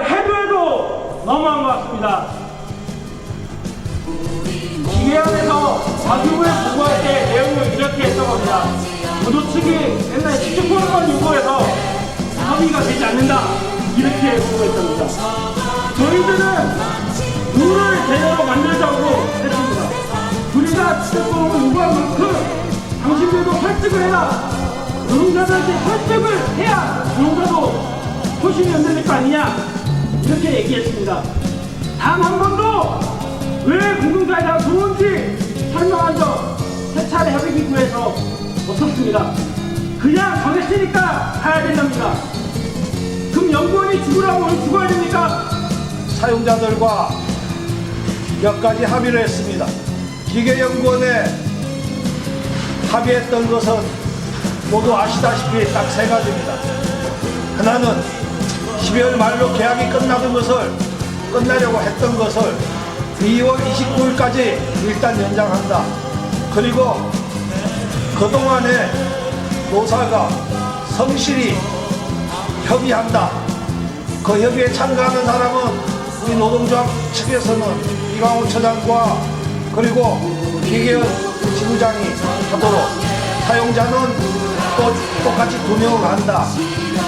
정말 해도해도 너무한 것 같습니다. 기계 안에서 과기부에 보고할 때 내용을 이렇게 했던 겁니다. 무도 측이 옛날 시주권만 요구해서 합의가 되지 않는다. 이렇게 보고했답니다. 저희들은 룰을 제대로 만들자고 했습니다. 우리가 시주권을 요구한 만큼 당신들도 설득을 해라. 노동자들한테 설득을 해야 노동자도 소신이 흔들릴 거 아니냐 이렇게 얘기했습니다. 단 한 번도 왜 공동사회가 좋은지 설명한 적 세 차례 협의기구에서 없었습니다. 그냥 정했으니까 가야 된답니다. 그럼 연구원이 죽으라고 오늘 죽어야 됩니까? 사용자들과 몇 가지 합의를 했습니다. 기계연구원에 합의했던 것은 모두 아시다시피 딱 세 가지입니다. 하나는 12월 말로 계약이 끝나는 것을 끝나려고 했던 것을 2월 29일까지 일단 연장한다. 그리고 그동안에 노사가 성실히 협의한다. 그 협의에 참가하는 사람은 우리 노동조합 측에서는 이광호 처장과 그리고 기계연 지부장이 하도록 사용자는 또 똑같이 두 명을 한다.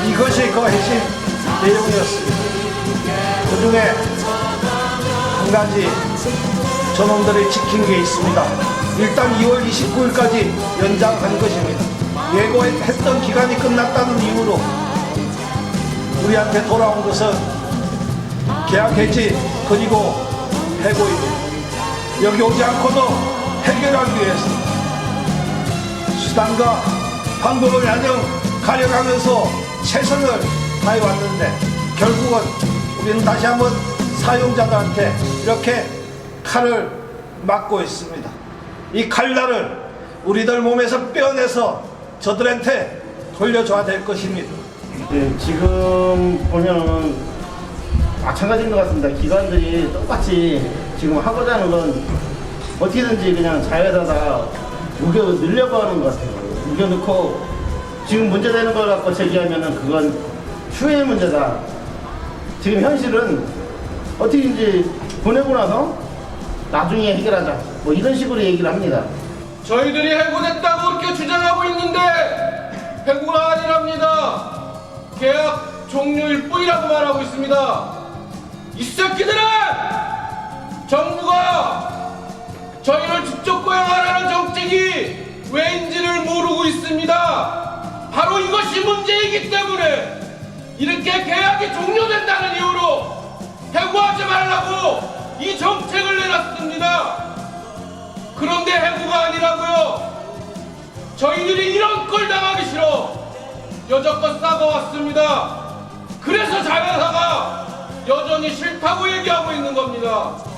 이것이 그 핵심 내용이었습니다. 그 중에 한 가지 전원들이 지킨 게 있습니다. 일단 2월 29일까지 연장한 것입니다. 예고했던 기간이 끝났다는 이유로 우리한테 돌아온 것은 계약 해지 그리고 해고입니다. 여기 오지 않고도 해결하기 위해서 수단과 방법을 야정 가려가면서 최선을 다 해왔는데 결국은 우리는 다시 한번 사용자들한테 이렇게 칼을 맞고 있습니다. 이 칼날을 우리들 몸에서 빼어내서 저들한테 돌려줘야 될 것입니다. 네, 지금 보면은 마찬가지인 것 같습니다. 기관들이 똑같이 지금 하고자 하는 건 어떻게든지 그냥 자회사다 우겨 늘려고 하는 것 같아요. 우겨놓고 지금 문제되는 걸 갖고 제기하면은 그건 추후의 문제다. 지금 현실은 어떻게든지 보내고 나서 나중에 해결하자. 뭐 이런 식으로 얘기를 합니다. 저희들이 해고됐다고 그렇게 주장하고 있는데 해고가 아니랍니다. 계약 종료일 뿐이라고 말하고 있습니다. 이 새끼들은 정부가 저희를 직접 고용하라는 정책이 왜인지를 모르고 있습니다. 바로 이것이 문제이기 때문에 이렇게 계약이 종료된다는 이유로 해고하지 말라고 이 정책을 내놨습니다. 그런데 해고가 아니라고요. 저희들이 이런 꼴 당하기 싫어 여적껏 싸워왔습니다. 그래서 자회사가 여전히 싫다고 얘기하고 있는 겁니다.